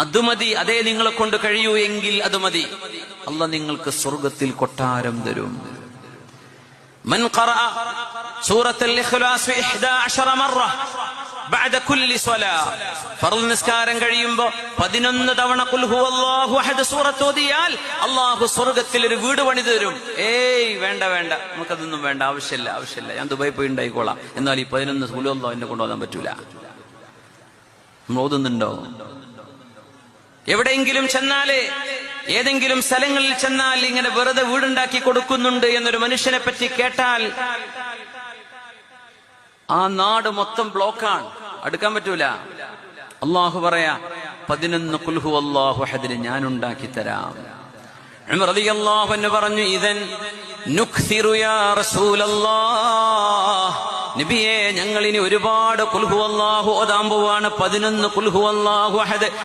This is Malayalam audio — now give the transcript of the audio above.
അത് മതി അതേ നിങ്ങളെ കൊണ്ട് കഴിയൂ എങ്കിൽ അത് മതി അല്ല നിങ്ങൾക്ക് സ്വർഗത്തിൽ കൊട്ടാരം തരും من قرأ سورة الإخلاص إحدى عشر مرة بعد كل صلاة ഫർദ് നിസ്കാരം കഴിയുമ്പോ പതിനൊന്ന് തവണ ഖുൽ ഹുവല്ലാഹു അഹദ് സൂറത്ത് ഓതിയാൽ അള്ളാഹു സ്വർഗത്തിൽ ഒരു വീട് പണി തരും ഏയ് വേണ്ട വേണ്ട നമുക്കതൊന്നും വേണ്ട ആവശ്യമില്ല ആവശ്യമില്ല ഞാൻ ദുബായി പോയി ഉണ്ടായിക്കോളാം എന്നാൽ ഈ പതിനൊന്ന് സുലല്ലോ എന്നെ കൊണ്ടുപോകാൻ പറ്റൂല നമ്മൾ ഓതുന്നുണ്ടോ എവിടെയെങ്കിലും ചെന്നാൽ ഏതെങ്കിലും സ്ഥലങ്ങളിൽ ചെന്നാൽ ഇങ്ങനെ വെറുതെ വീടുണ്ടാക്കി കൊടുക്കുന്നുണ്ട് എന്നൊരു മനുഷ്യനെ പറ്റി കേട്ടാൽ ആ നാട് മൊത്തം ബ്ലോക്കാണ്. അടുക്കാൻ പറ്റൂല. അള്ളാഹു പറയാ പതിനൊന്ന് കുൽഹു അള്ളാഹു ഹദിന് ഞാൻ ഉണ്ടാക്കി തരാം. റളിയല്ലാഹു പറഞ്ഞു ഇതൻ നബിയെ ഇനി ഒരുപാട് കുൽഹു അള്ളാഹു ഓതാമ്പുവാണ് പോവാണ് പതിനൊന്ന് കുൽഹു അള്ളാഹു അഹദ്.